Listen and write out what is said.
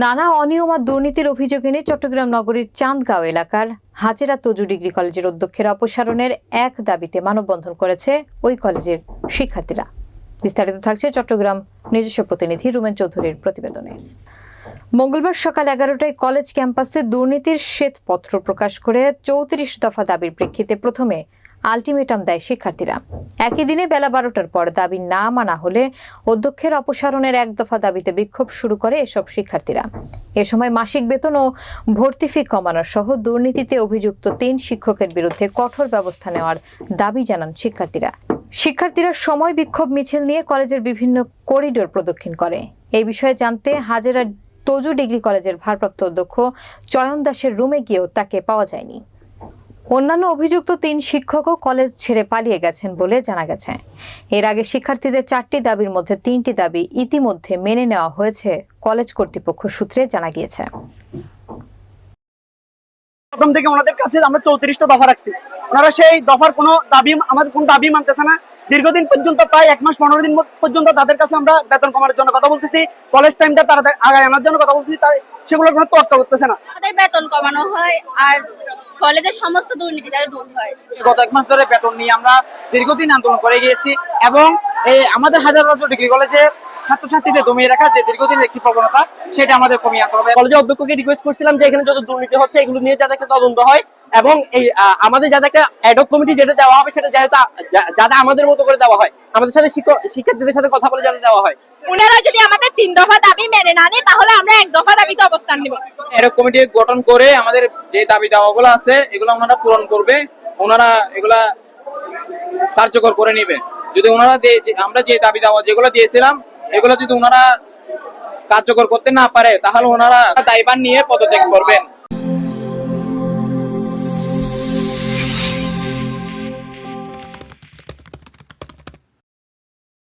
নানা অনিয়ম আর দুর্নীতির অভিযোগ এনে চট্টগ্রাম নগরীর চাঁদগাঁও এলাকার হাজেরা তজু ডিগ্রি কলেজের অধ্যক্ষের অপসারণের এক দাবিতে মানববন্ধন করেছে ওই কলেজের শিক্ষার্থীরা। বিস্তারিত থাকছে চট্টগ্রাম নিজস্ব প্রতিনিধি রুমেন চৌধুরীর প্রতিবেদনে। মঙ্গলবার সকাল এগারোটায় কলেজ ক্যাম্পাসে দুর্নীতির শ্বেতপত্র প্রকাশ করে চৌত্রিশ দফা দাবির প্রেক্ষিতে প্রথমে আলটিমেটাম দেয় শিক্ষার্থীরা। একই দিনে বেলা বারোটার পর দাবি না মানা হলে অধ্যক্ষের অপসারণের এক দফা দাবিতে বিক্ষোভ শুরু করে এসব শিক্ষার্থীরা। এ সময় মাসিক বেতন ও ভর্তি ফি কমানো সহ দুর্নীতিতে অভিযুক্ত তিন শিক্ষকের বিরুদ্ধে কঠোর ব্যবস্থা নেওয়ার দাবি জানান শিক্ষার্থীরা। শিক্ষার্থীরা সময় বিক্ষোভ মিছিল নিয়ে কলেজের বিভিন্ন করিডোর প্রদক্ষিণ করে। এই বিষয়ে জানতে হাজেরা তজু ডিগ্রি কলেজের ভারপ্রাপ্ত অধ্যক্ষ চয়ন দাসের রুমে গিয়েও তাকে পাওয়া যায়নি। অন্যান্য অভিযুক্ত তিন শিক্ষকও কলেজ ছেড়ে পালিয়ে গেছেন বলে জানা গেছে। এর আগে শিক্ষার্থীদের চারটি দাবির মধ্যে তিনটি দাবি ইতিমধ্যে মেনে নেওয়া হয়েছে কলেজ কর্তৃপক্ষ সূত্রে জানা গিয়েছে। প্রথম থেকে ওনাদের কাছে আমরা চৌত্রিশটা দফা রাখছি। ওনারা সেই দফার কোনো দাবি আমাদের কোনো দাবি মানতেছে না। দীর্ঘদিন পর্যন্ত প্রায় এক মাস পনেরো দিন পর্যন্ত তাদের কাছে আমরা বেতন কমানোর জন্য কথা বলতেছি। কলেজ টাইমটা তারা আগায় আনার জন্য কথা বলতেছি তাই সেগুলোর কোনো তোয়াক্কা করতেছে না। আমাদের বেতন কমানো হয় আর কলেজের সমস্ত দুর্নীতি যাতে দূর হয়। গত এক মাস ধরে বেতন নিয়ে আমরা দীর্ঘদিন আন্দোলন করে গিয়েছি এবং এই আমাদের হাজার হাজার ডিগ্রি কলেজে ছাত্রছাত্রীদের দমিয়ে রাখা যে দীর্ঘদিনের একটি প্রবণতা সেটা আমাদের কমিয়ে আনতে হবে। কলেজের অধ্যক্ষকে রিকোয়েস্ট করছিলাম যে এখানে যত দুর্নীতি হচ্ছে এগুলো নিয়ে যাতে একটা তদন্ত হয়। এবং এই আমাদের যাতে একটা অ্যাডক কমিটি যেটা দেওয়া হবে সেটা যাতে যা- যাতে আমাদের মতো করে দেওয়া হয়। আমাদের সাথে শিক্ষক শিক্ষার্থীদের সাথে কথা বলে যাতে দেওয়া হয়। ওনারা যদি আমাদের তিন দফা দাবি মেনে না নেয় তাহলে আমরা এক দফা দাবিতে অবস্থান নিব। এরকম কমিটি গঠন করে আমাদের যে দাবি দাওয়াগুলো আছে এগুলো ওনারা পূরণ করবে। ওনারা এগুলা কার্যকর করে নিবে। যদি ওনারা আমরা যে দাবি দাওয়া যেগুলো দিয়েছিলাম এগুলো যদি ওনারা কার্যকর করতে না পারে তাহলে ওনারা দায়ভার নিয়ে পদত্যাগ করবেন।